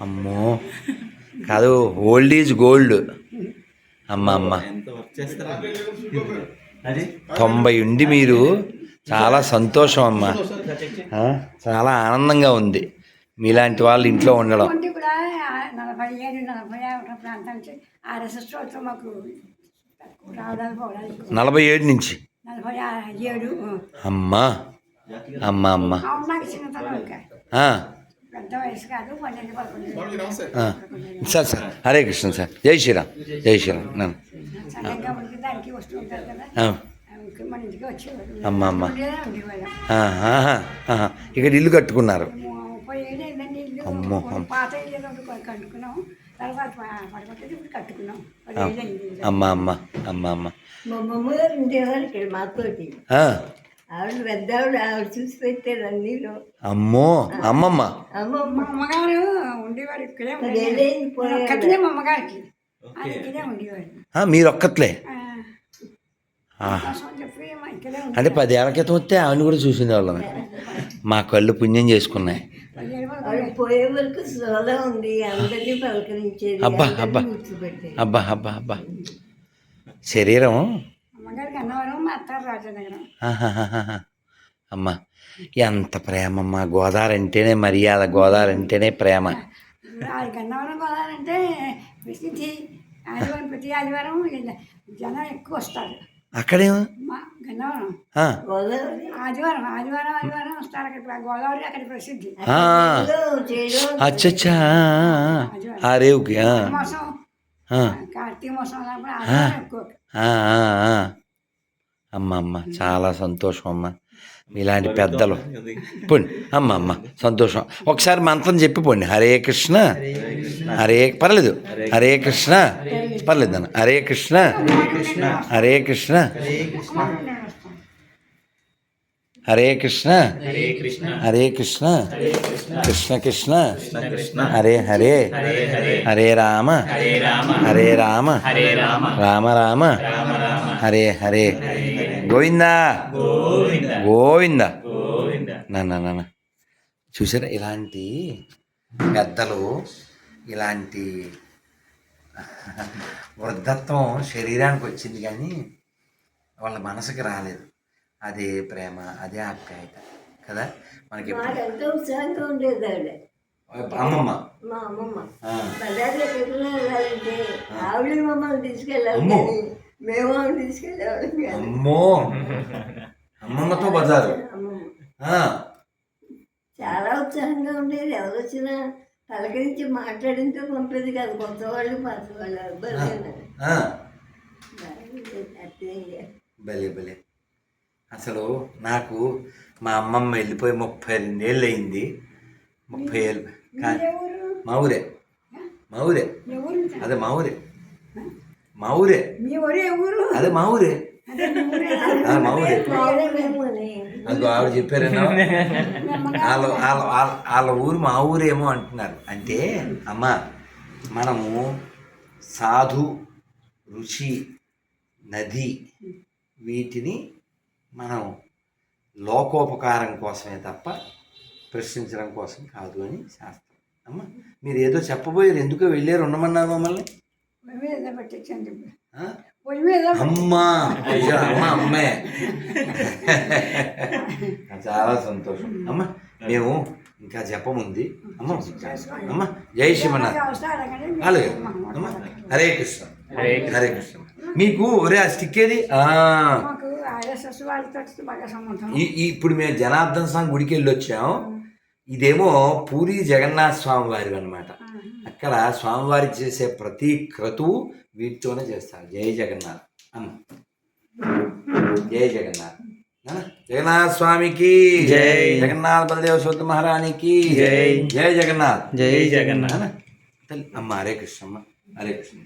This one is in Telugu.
అమ్మో. కాదు ఓల్డ్ ఈజ్ గోల్డ్. అమ్మ అమ్మ. ఎంత వర్క్ చేస్తారా అది? తొంభై ఉండి మీరు చాలా సంతోషం అమ్మ. ఆ, చాలా ఆనందంగా ఉంది. మీలాంటి వాళ్ళు ఇంట్లో ఉండడం. నలభై ఏడు నలభై ఆర్ఎస్ఎస్ మాకు నలభై నుంచి. ఏడు అమ్మా అమ్మ అమ్మ. Sir sir Hare Krishna sir Jai Shriram Jai Sriram అమ్మ, అమ్మ. ఇక్కడ ఇల్లు కట్టుకున్నారు అమ్మ. పాత తర్వాత పడగొట్టేది ఇప్పుడు కట్టుకున్నాం. అమ్మ అమ్మ అమ్మ అమ్మ మా అమ్మమ్మ గారు ఉండేవారు ఇక్కడ మాతోటి. ఆ, ఆవిడ పెద్ద ఆవిడ ఆవిడ చూసి పెట్టారు అన్నీలో అమ్మో అమ్మమ్మ. అమ్మగారు ఉండేవారు ఇక్కడే మా అమ్మగారికి. ఇక్కడే ఉండేవారు. మీరు ఒక్కట్లే అంటే పదేళ్ళ క్రితం వస్తే ఆవిడ కూడా చూసింది వాళ్ళని. మా కళ్ళు పుణ్యం చేసుకున్నాయి. పోయే వరకు సోలా ఉంది అందరినీ పలకరించేది అబ్బా, అబ్బా. కూర్చోబెట్టేది అబ్బా అబ్బా అబ్బా. శరీరం? అమ్మగారికి అన్నవరం మా అత్తారు రాజనగరం ఆహాహాహా. అమ్మ ఎంత ప్రేమమ్మ గోదావరి అంటేనే మర్యాద గోదావరి అంటేనే ప్రేమ. ప్రసిద్ధి ఆదివారం ప్రతి ఆదివారం ఇలా జనం ఎక్కువ వస్తారు. అక్కడే? అచ్చచ్చా. ఆ రేవుకి. అమ్మ అమ్మ చాలా సంతోషం అమ్మ. మీలాంటి పెద్దలు పోండి అమ్మ అమ్మ సంతోషం ఒకసారి మంత్రం చెప్పి పోండి హరే కృష్ణ హరే పర్లేదు హరే కృష్ణ పర్లేదు అన్న హరే కృష్ణ హరే కృష్ణ హరే కృష్ణ హరే కృష్ణ కృష్ణ కృష్ణ హరే హరే హరే రామ హరే రామ రామ రామ హరే హరే గోవిందా. గోవింద. నాన్న చూసారా ఇలాంటి పెద్దలు ఇలాంటి వృద్ధత్వం శరీరానికి వచ్చింది కానీ వాళ్ళ మనసుకి రాలేదు. అదే ప్రేమ అదే ఆప్యాయత కదా? మనకి అమ్మమ్మ. అమ్మమ్మ. తీసుకెళ్ళాలి మేము ఆవిడ తీసుకెళ్ళేవాళ్ళం కాదు. అమ్మో! అమ్మమ్మతో బజారు. ఆ, చాలా ఉత్సాహంగా ఉండేది. ఎవరు వచ్చినా పలకరించి మాట్లాడింతో పంపేది కాదు. కొత్త వాళ్ళు పాత వాళ్ళు ఆ, భలే భలే. అసలు నాకు మా అమ్మమ్మ వెళ్ళిపోయి ముప్పై రెండేళ్ళు అయింది ముప్పై ఏళ్ళు. కా- మా ఊరే. మా ఊరే. అదే మా ఊరే. మా ఊరే మీ ఊరే ఊరు అదే మా ఊరే మీ ఊరే ఆ, మా ఊరే మేము అని అది ఆవిడ చెప్పారేమో వాళ్ళ వాళ్ళ వాళ్ళ వాళ్ళ ఊరు మా ఊరేమో అంటున్నారు అంటే అమ్మ మనము సాధు రుచి నది వీటిని మనం లోకోపకారం కోసమే తప్ప ప్రశ్నించడం కోసం కాదు అని శాస్త్రం. అమ్మ మీరు ఏదో చెప్పబోయారు ఎందుకో వెళ్ళారు ఉండమన్నారు మమ్మల్ని? అమ్మా అయ్యో, అమ్మ అమ్మే. చాలా సంతోషం. అమ్మ మేము ఇంకా జపముంది. అమ్మ అమ్మ జై శివనాథ్ అలాగే. అమ్మ హరే కృష్ణ. హరే కృష్ణ. మీకు ఒరే ఆ స్టిక్ ఏది? ఇప్పుడు మేము జనార్దన స్వామి గుడికి వెళ్ళి వచ్చాం ఇదేమో పూరి జగన్నాథ స్వామి వారి అనమాట అక్కడ స్వామివారికి చేసే ప్రతి క్రతువు వీటితోనే చేస్తారు. జై జగన్నాథ్. అమ్మ జై జగన్నాథ్. నాన్న, జగన్నాథ స్వామికి జై. జగన్నాథ్ బలదేవ సూత మహారాణికి జై. జై జగన్నాథ్. జై జగన్నాథ్. నాన్న, తల్లి, అమ్మ హరే కృష్ణ అమ్మ హరే కృష్ణ.